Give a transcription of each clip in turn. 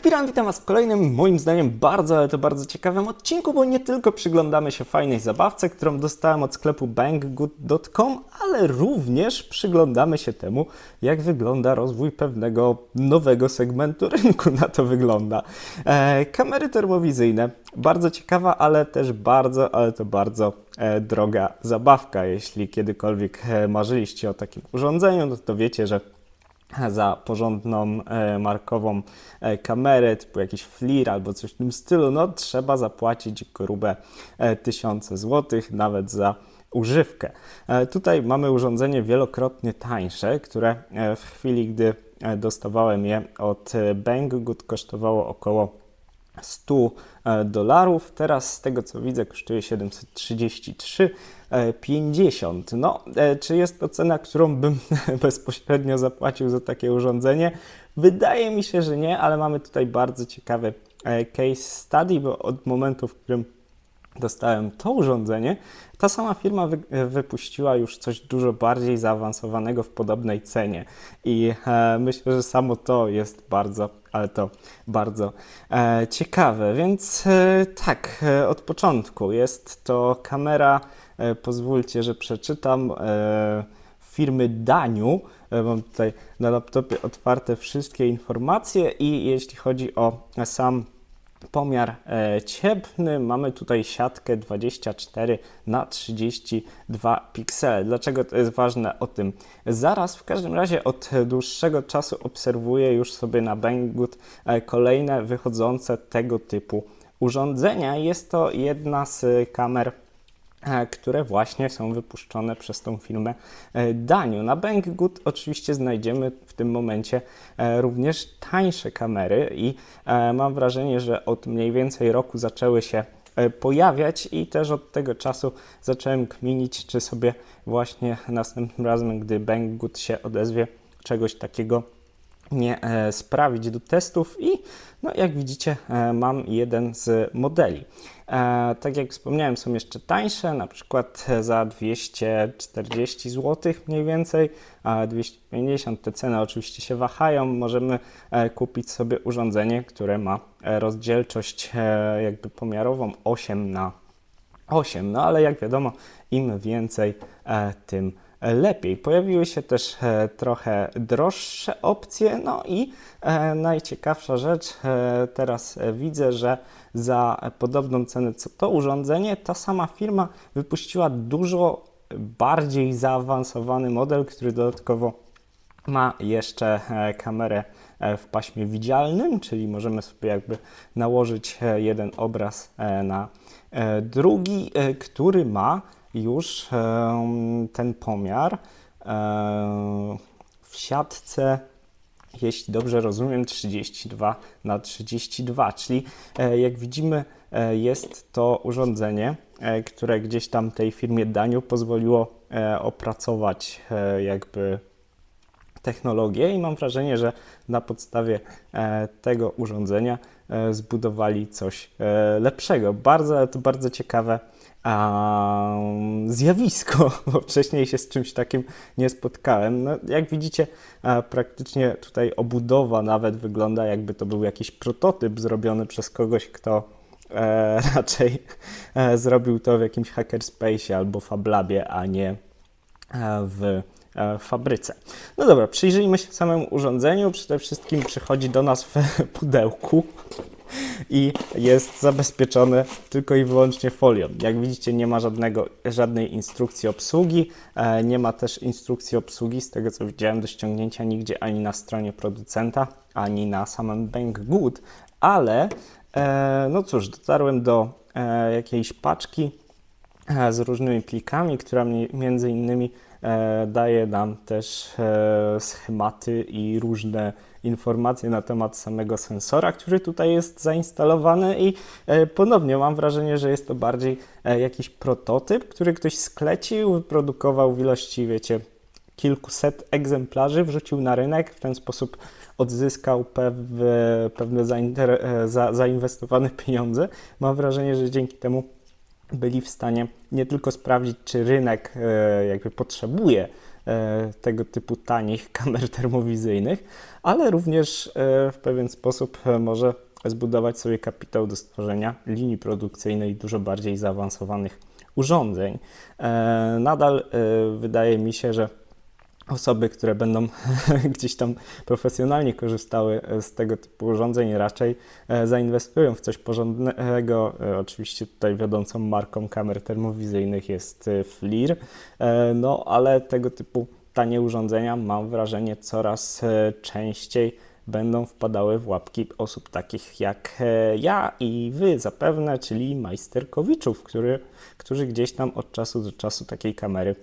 Akpiran, witam Was w kolejnym, moim zdaniem, bardzo, ale to bardzo ciekawym odcinku, bo nie tylko przyglądamy się fajnej zabawce, którą dostałem od sklepu banggood.com, ale również przyglądamy się temu, jak wygląda rozwój pewnego nowego segmentu rynku. Na to wygląda. E, kamery termowizyjne, bardzo ciekawa, ale też bardzo, ale to bardzo e, droga zabawka. Jeśli kiedykolwiek e, marzyliście o takim urządzeniu, no to wiecie, że za porządną e, markową e, kamerę, typu jakiś FLIR albo coś w tym stylu, no trzeba zapłacić grube e, tysiące złotych, nawet za używkę. Tutaj mamy urządzenie wielokrotnie tańsze, które w chwili, gdy dostawałem je od Banggood kosztowało około 100 e, dolarów. Teraz z tego co widzę kosztuje 733,50. No, e, czy jest to cena, którą bym bezpośrednio zapłacił za takie urządzenie? Wydaje mi się, że nie, ale mamy tutaj bardzo ciekawy e, case study, bo od momentu, w którym dostałem to urządzenie, ta sama firma wy, wypuściła już coś dużo bardziej zaawansowanego w podobnej cenie. I e, myślę, że samo to jest bardzo, ale to bardzo e, ciekawe. Więc e, tak, e, od początku jest to kamera, e, pozwólcie, że przeczytam, e, firmy Daniu. E, Mam tutaj na laptopie otwarte wszystkie informacje i jeśli chodzi o sam pomiar e, cieplny. Mamy tutaj siatkę 24 na 32 piksele. Dlaczego to jest ważne o tym zaraz? W każdym razie od dłuższego czasu obserwuję już sobie na Banggood e, kolejne wychodzące tego typu urządzenia. Jest to jedna z kamer które właśnie są wypuszczone przez tą firmę e, Daniu. Na Banggood oczywiście znajdziemy w tym momencie e, również tańsze kamery i e, mam wrażenie, że od mniej więcej roku zaczęły się e, pojawiać i też od tego czasu zacząłem kminić, czy sobie właśnie następnym razem, gdy Banggood się odezwie, czegoś takiego nie e, sprawić do testów i no, jak widzicie e, mam jeden z modeli. E, tak jak wspomniałem są jeszcze tańsze, na przykład za 240 zł mniej więcej, a 250 te ceny oczywiście się wahają. Możemy kupić sobie urządzenie, które ma rozdzielczość jakby pomiarową 8 na 8, no ale jak wiadomo, im więcej, tym lepiej. Pojawiły się też e, trochę droższe opcje, no i e, najciekawsza rzecz, e, teraz widzę, że za podobną cenę co to urządzenie, ta sama firma wypuściła dużo bardziej zaawansowany model, który dodatkowo ma jeszcze kamerę w paśmie widzialnym, czyli możemy sobie jakby nałożyć jeden obraz na drugi, który ma już ten pomiar w siatce, jeśli dobrze rozumiem, 32 na 32, czyli e, jak widzimy, e, jest to urządzenie, e, które gdzieś tam tej firmie Daniu pozwoliło opracować jakby technologię i mam wrażenie, że na podstawie tego urządzenia zbudowali coś lepszego. Bardzo, to bardzo ciekawe zjawisko, bo wcześniej się z czymś takim nie spotkałem. No, jak widzicie, praktycznie tutaj obudowa nawet wygląda jakby to był jakiś prototyp zrobiony przez kogoś, kto e, raczej e, zrobił to w jakimś hackerspace albo FabLabie, a nie e, w e, fabryce. No dobra, przyjrzyjmy się samemu urządzeniu. Przede wszystkim przychodzi do nas w pudełku i jest zabezpieczony tylko i wyłącznie folią. Jak widzicie, nie ma żadnego, żadnej instrukcji obsługi, e, nie ma też instrukcji obsługi, z tego co widziałem, do ściągnięcia nigdzie ani na stronie producenta, ani na samym Banggood, ale e, no cóż, dotarłem do e, jakiejś paczki z różnymi plikami, która mi- między innymi daje nam też schematy i różne informacje na temat samego sensora, który tutaj jest zainstalowany i e, ponownie mam wrażenie, że jest to bardziej e, jakiś prototyp, który ktoś sklecił, wyprodukował w ilości, wiecie, kilkuset egzemplarzy, wrzucił na rynek, w ten sposób odzyskał pew- pewne zainter- e, za, zainwestowane pieniądze. Mam wrażenie, że dzięki temu byli w stanie nie tylko sprawdzić, czy rynek jakby potrzebuje tego typu tanich kamer termowizyjnych, ale również e, w pewien sposób e, może zbudować sobie kapitał do stworzenia linii produkcyjnej dużo bardziej zaawansowanych urządzeń. E, Nadal e, wydaje mi się, że osoby, które będą gdzieś tam profesjonalnie korzystały e, z tego typu urządzeń, raczej e, zainwestują w coś porządnego. E, Oczywiście tutaj wiodącą marką kamer termowizyjnych jest FLIR, no ale tego typu tanie urządzenia, mam wrażenie, coraz częściej będą wpadały w łapki osób takich jak ja i wy zapewne, czyli majsterkowiczów, który, którzy gdzieś tam od czasu do czasu takiej kamery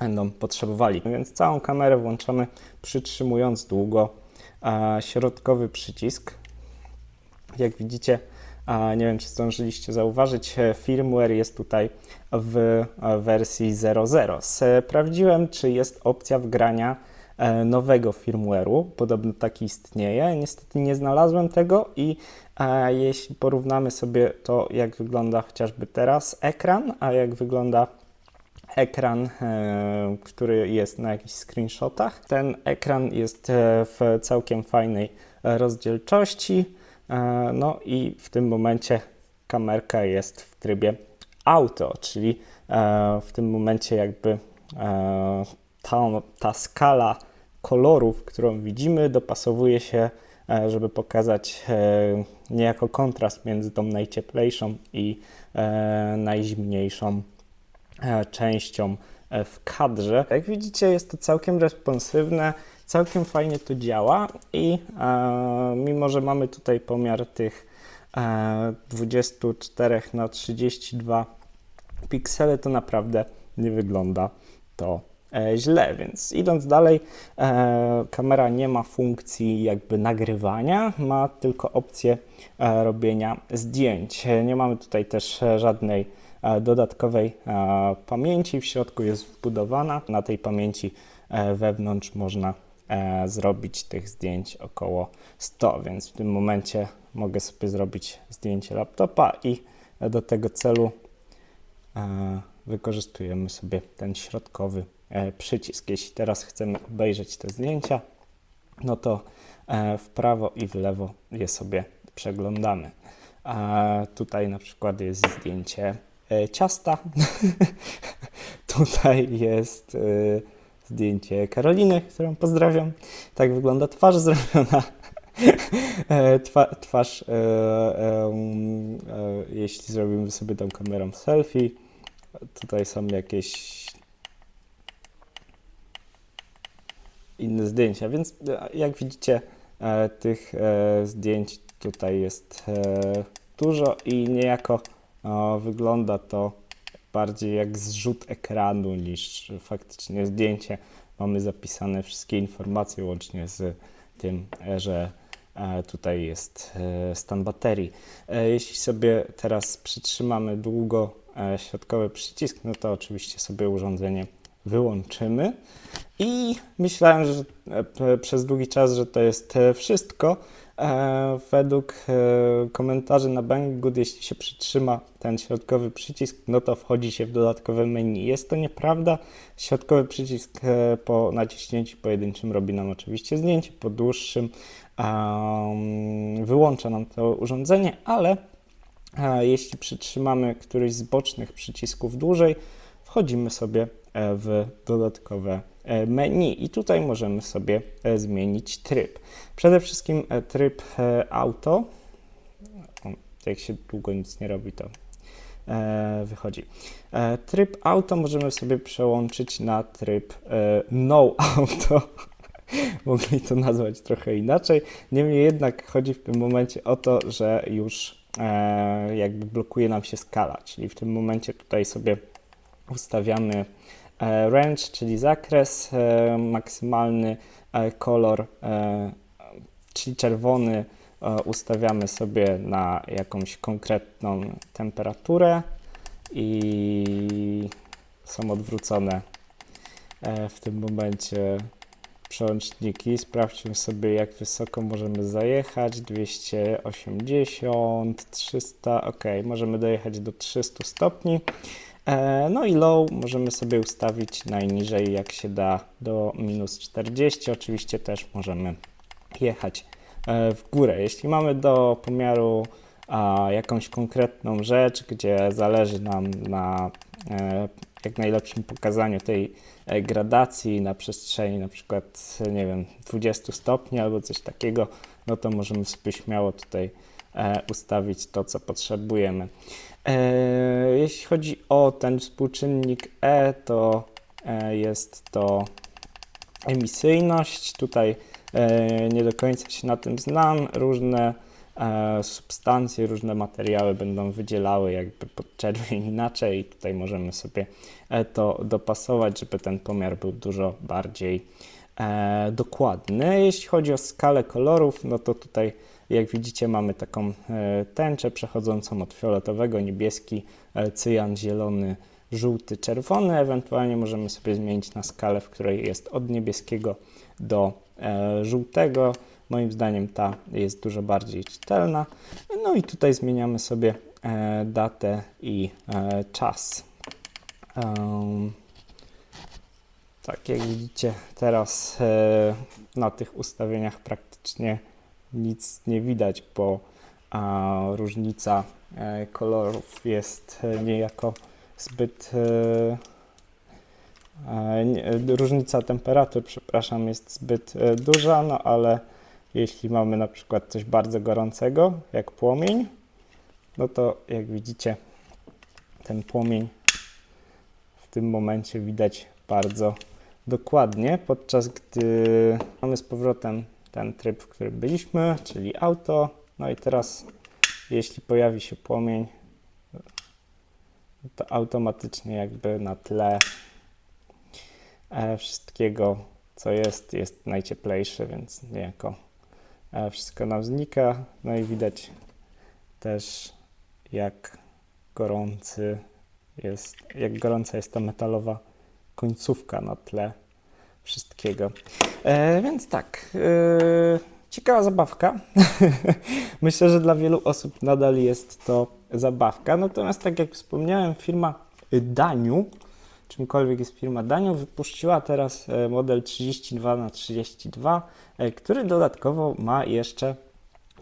będą potrzebowali. Więc całą kamerę włączamy przytrzymując długo e, środkowy przycisk. Jak widzicie, e, nie wiem czy zdążyliście zauważyć, e, firmware jest tutaj w e, wersji 00. Sprawdziłem, czy jest opcja wgrania e, nowego firmware'u. Podobno taki istnieje. Niestety nie znalazłem tego i e, jeśli porównamy sobie to, jak wygląda chociażby teraz ekran, a jak wygląda ekran, e, który jest na jakichś screenshotach. Ten ekran jest e, w całkiem fajnej rozdzielczości, e, no i w tym momencie kamerka jest w trybie auto, czyli w tym momencie jakby ta, ta skala kolorów, którą widzimy, dopasowuje się, żeby pokazać niejako kontrast między tą najcieplejszą i najzimniejszą częścią e, w kadrze. Jak widzicie, jest to całkiem responsywne, całkiem fajnie to działa i e, mimo, że mamy tutaj pomiar tych e, 24 na 32 piksele, to naprawdę nie wygląda to e, źle, więc idąc dalej, e, kamera nie ma funkcji jakby nagrywania, ma tylko opcję e, robienia zdjęć. E, Nie mamy tutaj też e, żadnej e, dodatkowej e, pamięci, w środku jest wbudowana. Na tej pamięci e, wewnątrz można e, zrobić tych zdjęć około 100, więc w tym momencie mogę sobie zrobić zdjęcie laptopa i do tego celu e, wykorzystujemy sobie ten środkowy e, przycisk. Jeśli teraz chcemy obejrzeć te zdjęcia, no to e, w prawo i w lewo je sobie przeglądamy. A tutaj na przykład jest zdjęcie e, ciasta. tutaj jest e, zdjęcie Karoliny, którą pozdrawiam. Tak wygląda twarz zrobiona. E, Twa, twarz, e, e, e, jeśli zrobimy sobie tą kamerą selfie, tutaj są jakieś inne zdjęcia, więc e, jak widzicie, e, tych e, zdjęć tutaj jest e, dużo i niejako e, wygląda to bardziej jak zrzut ekranu niż faktycznie zdjęcie. Mamy zapisane wszystkie informacje łącznie z tym, że e, tutaj jest e, stan baterii. E, Jeśli sobie teraz przytrzymamy długo środkowy przycisk, no to oczywiście sobie urządzenie wyłączymy. I myślałem, że przez długi czas, że to jest wszystko. E, Według e, komentarzy na Banggood, jeśli się przytrzyma ten środkowy przycisk, no to wchodzi się w dodatkowe menu. Jest to nieprawda. Środkowy przycisk e, po naciśnięciu pojedynczym robi nam oczywiście zdjęcie, po dłuższym wyłącza nam to urządzenie, ale jeśli przytrzymamy któryś z bocznych przycisków dłużej, wchodzimy sobie w dodatkowe e, menu i tutaj możemy sobie e, zmienić tryb. Przede wszystkim e, tryb e, auto. Jak się długo nic nie robi, to e, wychodzi. E, Tryb auto możemy sobie przełączyć na tryb e, no auto. Mogli to nazwać trochę inaczej. Niemniej jednak chodzi w tym momencie o to, że już e, jakby blokuje nam się skala, czyli w tym momencie tutaj sobie ustawiamy e, range, czyli zakres e, maksymalny, e, kolor, e, czyli czerwony ustawiamy sobie na jakąś konkretną temperaturę i są odwrócone w tym momencie przełączniki. Sprawdźmy sobie, jak wysoko możemy zajechać. 280, 300, ok, możemy dojechać do 300 stopni. E, No i low możemy sobie ustawić najniżej jak się da do minus 40. Oczywiście też możemy jechać e, w górę. Jeśli mamy do pomiaru jakąś konkretną rzecz, gdzie zależy nam na e, jak najlepszym pokazaniu tej gradacji na przestrzeni na przykład, nie wiem, 20 stopni albo coś takiego, no to możemy sobie śmiało tutaj ustawić to, co potrzebujemy. E, jeśli chodzi o ten współczynnik E, to e, jest to emisyjność. Tutaj e, nie do końca się na tym znam. Różne e, substancje, różne materiały będą wydzielały jakby podczerwień inaczej i tutaj możemy sobie e, to dopasować, żeby ten pomiar był dużo bardziej e, dokładny. Jeśli chodzi o skalę kolorów, no to tutaj jak widzicie mamy taką e, tęczę przechodzącą od fioletowego, niebieski, e, cyjan, zielony, żółty, czerwony. Ewentualnie możemy sobie zmienić na skalę, w której jest od niebieskiego do e, żółtego. Moim zdaniem ta jest dużo bardziej czytelna. No i tutaj zmieniamy sobie datę i czas. Tak, jak widzicie, teraz na tych ustawieniach praktycznie nic nie widać, bo a, różnica e, kolorów jest e, niejako zbyt. E, różnica temperatur, przepraszam, jest zbyt duża, no ale jeśli mamy na przykład coś bardzo gorącego, jak płomień, no to jak widzicie, ten płomień w tym momencie widać bardzo dokładnie, podczas gdy mamy z powrotem ten tryb, w którym byliśmy, czyli auto. No i teraz, jeśli pojawi się płomień, to automatycznie jakby na tle e, wszystkiego, co jest, jest najcieplejsze, więc niejako e, wszystko nam znika. No i widać też, jak gorący jest, jak gorąca jest ta metalowa końcówka na tle wszystkiego. E, więc tak, e, ciekawa zabawka. Myślę, że dla wielu osób nadal jest to zabawka. Natomiast, tak jak wspomniałem, firma Daniu, czymkolwiek jest firma Daniu, wypuściła teraz e, model 32 na 32 e, który dodatkowo ma jeszcze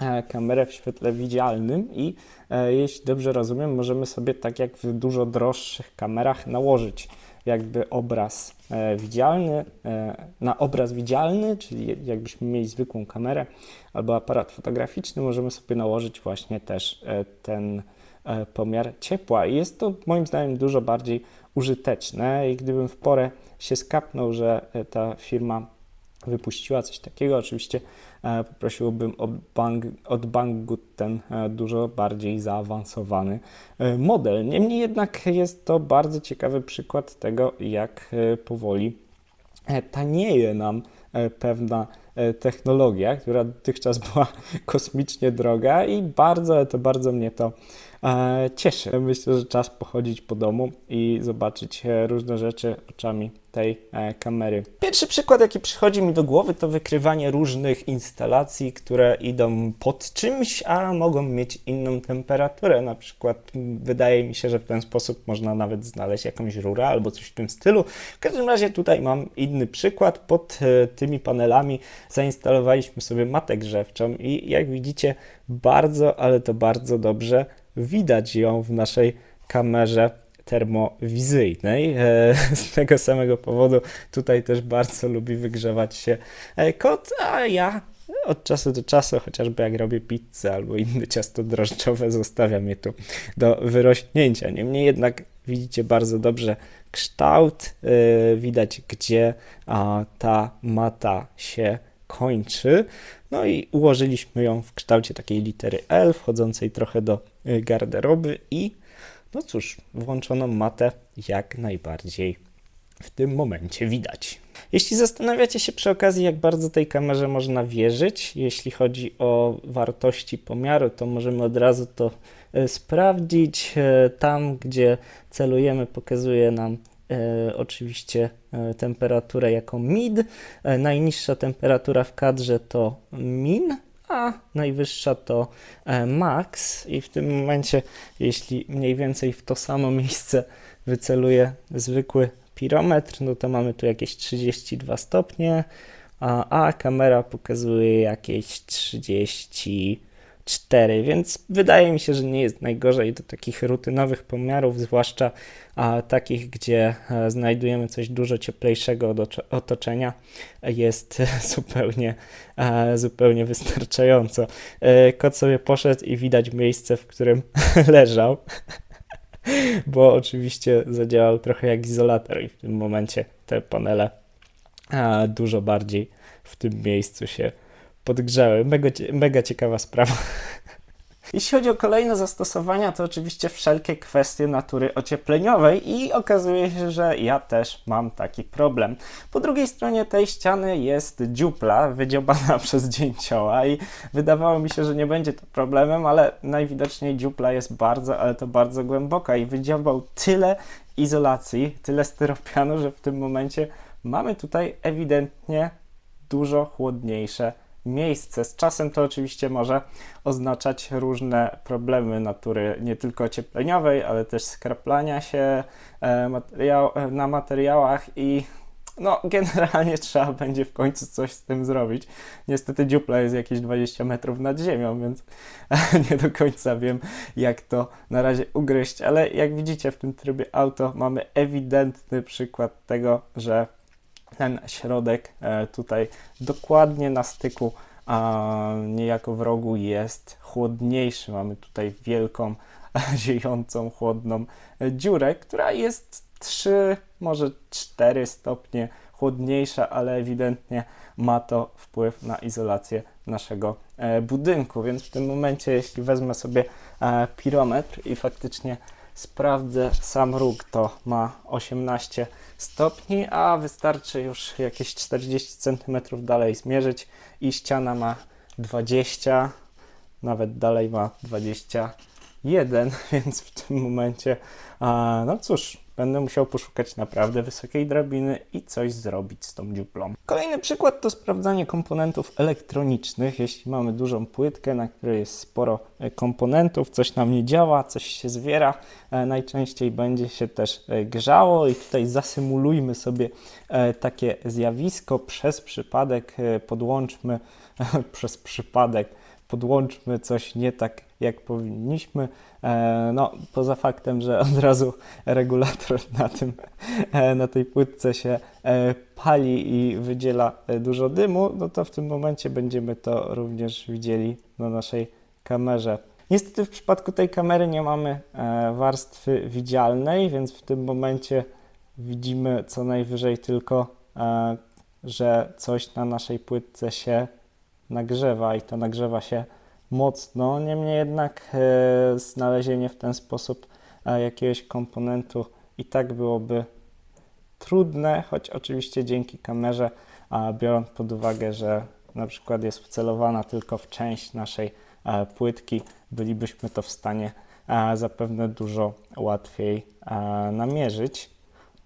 e, kamerę w świetle widzialnym i jeśli dobrze rozumiem, możemy sobie tak jak w dużo droższych kamerach nałożyć jakby obraz e, widzialny e, na obraz widzialny, czyli jakbyśmy mieli zwykłą kamerę albo aparat fotograficzny, możemy sobie nałożyć właśnie też e, ten pomiar ciepła. I jest to moim zdaniem dużo bardziej użyteczne i gdybym w porę się skapnął, że ta firma wypuściła coś takiego. Oczywiście e, poprosiłbym o od Banggood ten e, dużo bardziej zaawansowany e, model. Niemniej jednak jest to bardzo ciekawy przykład tego, jak powoli tanieje nam pewna technologia, która dotychczas była kosmicznie droga i bardzo, to bardzo mnie to cieszy. Myślę, że czas pochodzić po domu i zobaczyć e, różne rzeczy oczami tej e, kamery. Pierwszy przykład, jaki przychodzi mi do głowy, to wykrywanie różnych instalacji, które idą pod czymś, a mogą mieć inną temperaturę. Na przykład wydaje mi się, że w ten sposób można nawet znaleźć jakąś rurę albo coś w tym stylu. W każdym razie tutaj mam inny przykład. Pod e, tymi panelami zainstalowaliśmy sobie matę grzewczą i jak widzicie, bardzo, ale to bardzo dobrze widać ją w naszej kamerze termowizyjnej. E, Z tego samego powodu tutaj też bardzo lubi wygrzewać się e, kot, a ja od czasu do czasu, chociażby jak robię pizzę albo inne ciasto drożdżowe, zostawiam je tu do wyrośnięcia. Niemniej jednak widzicie bardzo dobrze kształt, e, widać gdzie ta mata się kończy. No i ułożyliśmy ją w kształcie takiej litery L, wchodzącej trochę do garderoby i no cóż, włączoną matę jak najbardziej w tym momencie widać. Jeśli zastanawiacie się przy okazji, jak bardzo tej kamerze można wierzyć, jeśli chodzi o wartości pomiaru, to możemy od razu to e, sprawdzić. E, Tam, gdzie celujemy, pokazuje nam e, oczywiście e, temperaturę jako mid. E, najniższa temperatura w kadrze to min, a najwyższa to e, max. I w tym momencie, jeśli mniej więcej w to samo miejsce wyceluję zwykły pirometr, no to mamy tu jakieś 32 stopnie, a, a kamera pokazuje jakieś 34, więc wydaje mi się, że nie jest najgorzej do takich rutynowych pomiarów, zwłaszcza a, takich, gdzie e, znajdujemy coś dużo cieplejszego od otoczenia, jest zupełnie, e, zupełnie wystarczająco. E, Kot sobie poszedł i widać miejsce, w którym leżał bo oczywiście zadziałał trochę jak izolator i w tym momencie te panele a, dużo bardziej w tym miejscu się podgrzały. Mega, mega ciekawa sprawa. Jeśli chodzi o kolejne zastosowania, to oczywiście wszelkie kwestie natury ociepleniowej i okazuje się, że ja też mam taki problem. Po drugiej stronie tej ściany jest dziupla wydziobana przez dzięcioła i wydawało mi się, że nie będzie to problemem, ale najwidoczniej dziupla jest bardzo, ale to bardzo głęboka i wydziobał tyle izolacji, tyle styropianu, że w tym momencie mamy tutaj ewidentnie dużo chłodniejsze miejsce. Z czasem to oczywiście może oznaczać różne problemy natury nie tylko ociepleniowej, ale też skraplania się e, e, na materiałach i no, generalnie trzeba będzie w końcu coś z tym zrobić. Niestety dziupla jest jakieś 20 metrów nad ziemią, więc nie do końca wiem, jak to na razie ugryźć, ale jak widzicie w tym trybie auto mamy ewidentny przykład tego, że ten środek e, tutaj dokładnie na styku, a niejako w rogu jest chłodniejszy. Mamy tutaj wielką, ziejącą, chłodną dziurę, która jest 3, może 4 stopnie chłodniejsza, ale ewidentnie ma to wpływ na izolację naszego e, budynku. Więc w tym momencie, jeśli wezmę sobie e, pirometr i faktycznie sprawdzę sam róg, to ma 18 stopni, a wystarczy już jakieś 40 cm dalej zmierzyć i ściana ma 20, nawet dalej ma 21, więc w tym momencie, a, no cóż, będę musiał poszukać naprawdę wysokiej drabiny i coś zrobić z tą dziuplą. Kolejny przykład to sprawdzanie komponentów elektronicznych. Jeśli mamy dużą płytkę, na której jest sporo e, komponentów, coś nam nie działa, coś się zwiera, e, najczęściej będzie się też e, grzało i tutaj zasymulujmy sobie takie zjawisko. Przez przypadek podłączmy, przez przypadek podłączmy coś nie tak, jak powinniśmy. E, No, poza faktem, że od razu regulator na, tym, e, na tej płytce się e, pali i wydziela dużo dymu, no to w tym momencie będziemy to również widzieli na naszej kamerze. Niestety w przypadku tej kamery nie mamy warstwy widzialnej, więc w tym momencie widzimy co najwyżej tylko, że coś na naszej płytce się nagrzewa i to nagrzewa się mocno. Niemniej jednak e, znalezienie w ten sposób e, jakiegoś komponentu i tak byłoby trudne, choć oczywiście dzięki kamerze, biorąc pod uwagę, że na przykład jest wcelowana tylko w część naszej e, płytki, bylibyśmy to w stanie zapewne dużo łatwiej namierzyć.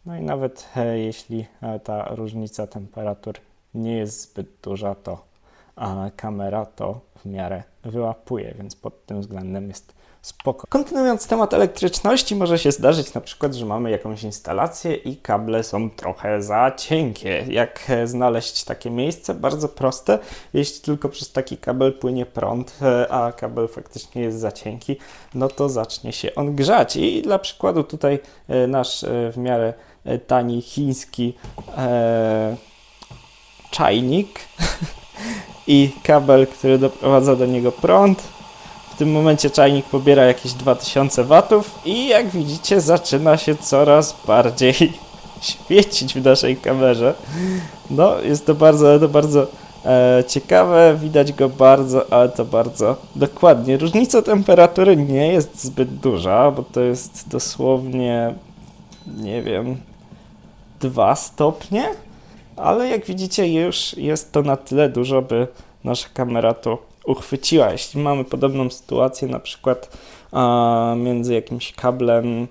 No i nawet jeśli ta różnica temperatur nie jest zbyt duża, to a kamera to w miarę wyłapuje, więc pod tym względem jest spoko. Kontynuując temat elektryczności, może się zdarzyć na przykład, że mamy jakąś instalację i kable są trochę za cienkie. Jak e, znaleźć takie miejsce? Bardzo proste. Jeśli tylko przez taki kabel płynie prąd, e, a kabel faktycznie jest za cienki, no to zacznie się on grzać. I dla przykładu tutaj e, nasz w miarę tani chiński e, czajnik i kabel, który doprowadza do niego prąd. W tym momencie czajnik pobiera jakieś 2000 watów i jak widzicie zaczyna się coraz bardziej świecić w naszej kamerze. No, jest to bardzo, to bardzo e, ciekawe, widać go bardzo, ale to bardzo dokładnie. Różnica temperatury nie jest zbyt duża, bo to jest dosłownie, nie wiem, 2 stopnie ale jak widzicie już jest to na tyle dużo, by nasza kamera to uchwyciła. Jeśli mamy podobną sytuację na przykład między jakimś kablem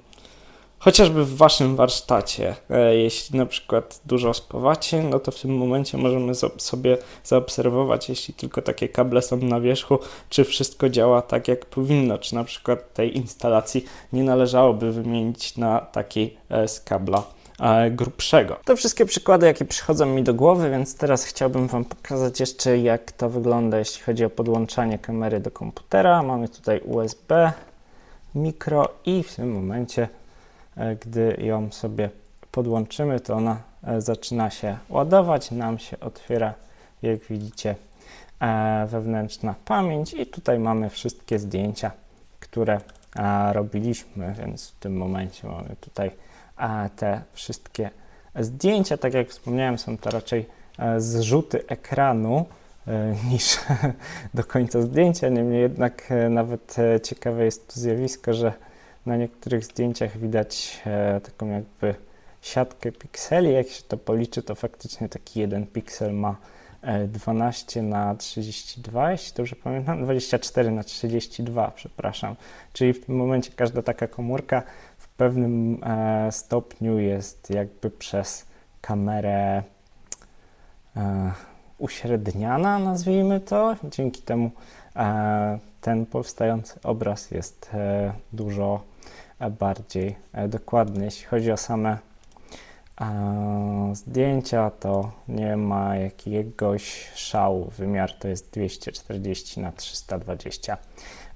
Chociażby w waszym warsztacie, e, jeśli na przykład dużo spawacie, no to w tym momencie możemy sobie zaobserwować, jeśli tylko takie kable są na wierzchu, czy wszystko działa tak jak powinno, czy na przykład tej instalacji nie należałoby wymienić na takiej e, z kabla grubszego. To wszystkie przykłady, jakie przychodzą mi do głowy, więc teraz chciałbym Wam pokazać jeszcze, jak to wygląda, jeśli chodzi o podłączanie kamery do komputera. Mamy tutaj USB, mikro i w tym momencie, e, gdy ją sobie podłączymy, to ona e, zaczyna się ładować, nam się otwiera, jak widzicie, e, wewnętrzna pamięć i tutaj mamy wszystkie zdjęcia, które e, robiliśmy, więc w tym momencie mamy tutaj te wszystkie zdjęcia. Tak jak wspomniałem, są to raczej e, zrzuty ekranu e, niż do końca zdjęcia. Niemniej jednak e, nawet ciekawe jest to zjawisko, że na niektórych zdjęciach widać taką jakby siatkę pikseli. Jak się to policzy, to faktycznie taki jeden piksel ma 12 na 32, jeśli dobrze pamiętam, 24 na 32, przepraszam. Czyli w tym momencie każda taka komórka w pewnym e, stopniu jest jakby przez kamerę e, uśredniana, nazwijmy to. Dzięki temu e, ten powstający obraz jest e, dużo e, bardziej e, dokładny. Jeśli chodzi o same e, zdjęcia, to nie ma jakiegoś szału. Wymiar to jest 240 na 320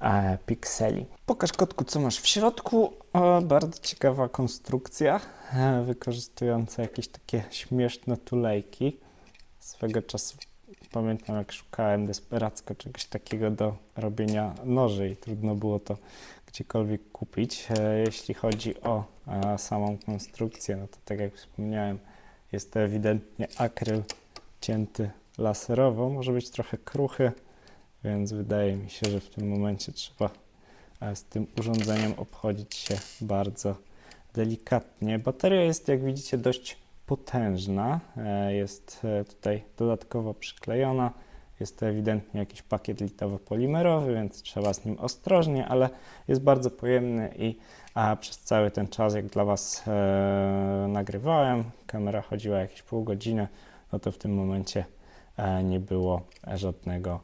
e, pikseli. Pokaż kotku, co masz w środku. Bardzo ciekawa konstrukcja, e, wykorzystująca jakieś takie śmieszne tulejki. Swego czasu pamiętam, jak szukałem desperacko czegoś takiego do robienia noży i trudno było to gdziekolwiek kupić. E, Jeśli chodzi o e, samą konstrukcję, no to tak jak wspomniałem, jest to ewidentnie akryl cięty laserowo. Może być trochę kruchy, więc wydaje mi się, że w tym momencie trzeba e, z tym urządzeniem obchodzić się bardzo delikatnie. Bateria jest, jak widzicie, dość potężna. Jest tutaj dodatkowo przyklejona. Jest to ewidentnie jakiś pakiet litowo-polimerowy, więc trzeba z nim ostrożnie, ale jest bardzo pojemny i a przez cały ten czas, jak dla Was e, nagrywałem, kamera chodziła jakieś pół godziny, no to w tym momencie e, nie było żadnego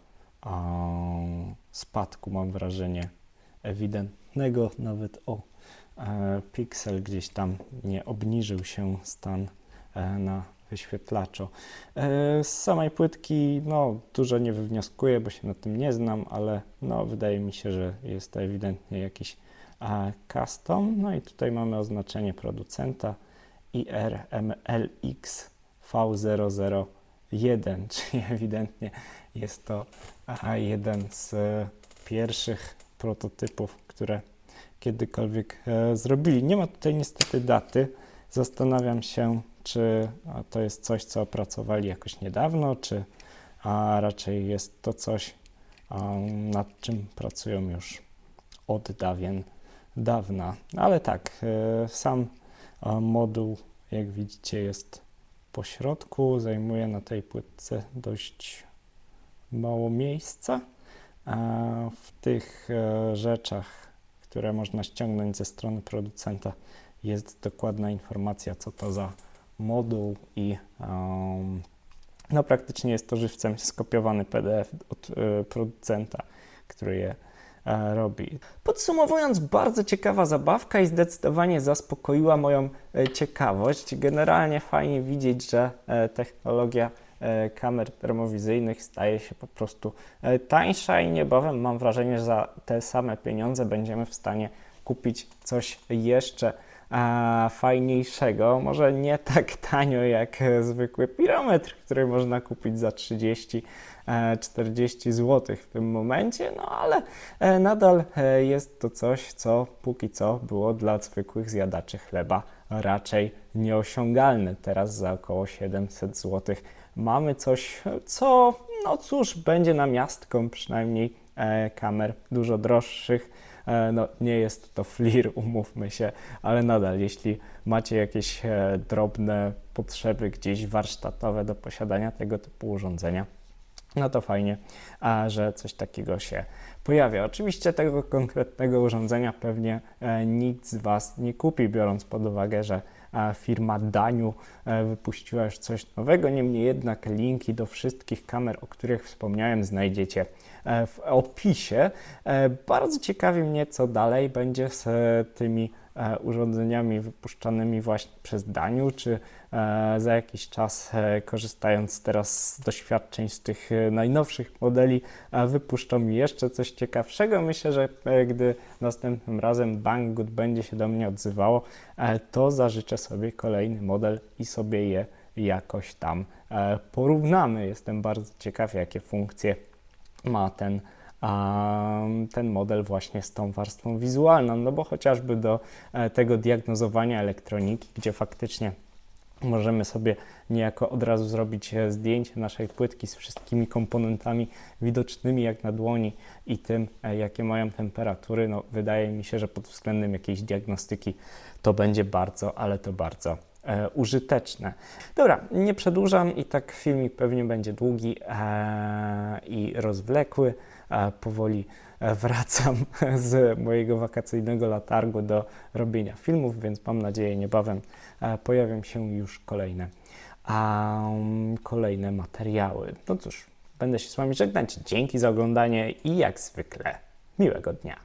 spadku, mam wrażenie, ewidentnego, nawet o e, piksel gdzieś tam nie obniżył się stan e, na wyświetlaczu. E, Z samej płytki no, dużo nie wywnioskuję, bo się na tym nie znam, ale no, wydaje mi się, że jest to ewidentnie jakiś e, custom. No i tutaj mamy oznaczenie producenta IRMLX V001, czyli ewidentnie jest to e, jeden z e, pierwszych prototypów, które kiedykolwiek e, zrobili. Nie ma tutaj niestety daty. Zastanawiam się, czy to jest coś, co opracowali jakoś niedawno, czy a raczej jest to coś, nad czym pracują już od dawien dawna. Ale tak, e, sam moduł, jak widzicie, jest po środku. Zajmuje na tej płytce dość mało miejsca. W tych e, rzeczach, które można ściągnąć ze strony producenta, jest dokładna informacja, co to za moduł i um, no praktycznie jest to żywcem skopiowany PDF od e, producenta, który je e, robi. Podsumowując, bardzo ciekawa zabawka i zdecydowanie zaspokoiła moją e, ciekawość. Generalnie fajnie widzieć, że e, technologia kamer termowizyjnych staje się po prostu tańsza i niebawem mam wrażenie, że za te same pieniądze będziemy w stanie kupić coś jeszcze e, fajniejszego. Może nie tak tanio jak zwykły pirometr, który można kupić za 30 e, 40 zł w tym momencie, no ale e, nadal e, jest to coś, co póki co było dla zwykłych zjadaczy chleba raczej nieosiągalne. Teraz za około 700 zł mamy coś, co no cóż, będzie namiastką przynajmniej e, kamer dużo droższych. E, No, nie jest to flir, umówmy się, ale nadal, jeśli macie jakieś e, drobne potrzeby gdzieś warsztatowe do posiadania tego typu urządzenia, no to fajnie, a, że coś takiego się pojawia. Oczywiście tego konkretnego urządzenia pewnie e, nikt z Was nie kupi, biorąc pod uwagę, że firma Daniu e, wypuściła już coś nowego. Niemniej jednak linki do wszystkich kamer, o których wspomniałem, znajdziecie e, w opisie. E, Bardzo ciekawi mnie, co dalej będzie z tymi urządzeniami wypuszczanymi właśnie przez Daniu, czy za jakiś czas, e, korzystając teraz z doświadczeń z tych e, najnowszych modeli, e, wypuszczą mi jeszcze coś ciekawszego. Myślę, że e, gdy następnym razem Banggood będzie się do mnie odzywało, e, to zażyczę sobie kolejny model i sobie je jakoś tam e, porównamy. Jestem bardzo ciekaw, jakie funkcje ma ten, ten model właśnie z tą warstwą wizualną, no bo chociażby do e, tego diagnozowania elektroniki, gdzie faktycznie możemy sobie niejako od razu zrobić e, zdjęcie naszej płytki z wszystkimi komponentami widocznymi jak na dłoni i tym, e, jakie mają temperatury. No, wydaje mi się, że pod względem jakiejś diagnostyki to będzie bardzo, ale to bardzo e, użyteczne. Dobra, nie przedłużam i tak filmik pewnie będzie długi e, i rozwlekły. Powoli e, wracam z mojego wakacyjnego latargu do robienia filmów, więc mam nadzieję niebawem e, pojawią się już kolejne, um, kolejne materiały. No cóż, będę się z Wami żegnać. Dzięki za oglądanie i jak zwykle miłego dnia.